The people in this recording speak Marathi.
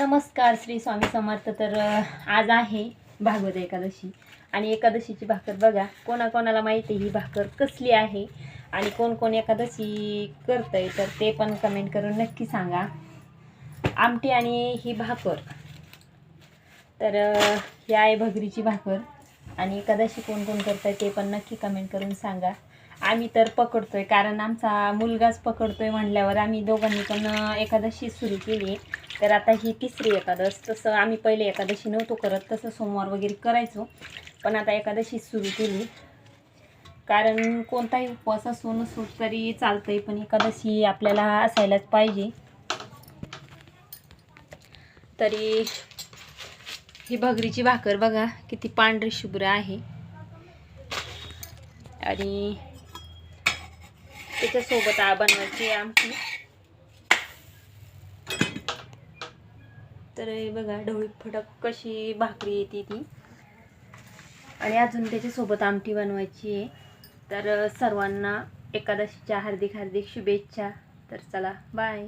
नमस्कार श्री स्वामी समर्थ. तर आज आहे भागवत एकादशी. आणि एकादशीची भाकर बघा कोणाकोणाला माहिती आहे ही भाकर कसली आहे आणि कोण कोण एकादशी करतंय तर ते पण कमेंट करून नक्की सांगा. आमटी आणि ही भाकर. तर ही आहे भगरीची भाकर. आणि एकादशी कोण कोण करताय ते पण नक्की कमेंट करून सांगा. आम्ही तर पकडतोय कारण आमचा मुलगाच पकडतोय म्हणल्यावर आम्ही दोघांनी पण एकादशी सुरू केली आहे. तर आता ही तिसरी एकादश तसं आम्ही पहिले एकादशी नव्हतो करत तसं सोमवार वगैरे करायचो. पण आता एकादशी सुरू केली. कारण कोणताही उपवास असो नसो तरी चालतंय पण एकादशी आपल्याला असायलाच पाहिजे. तरी ही भगरीची भाकर बघा किती पांढरी शुभ्र आहे. आणि त्याच्यासोबत आ बनवायची आमची तर हे बघा ढवळी फटक कशी भाकरी येते ती. आणि अजून त्याच्यासोबत आमटी बनवायची आहे. तर सर्वांना एकादशीच्या हार्दिक हार्दिक शुभेच्छा. तर चला बाय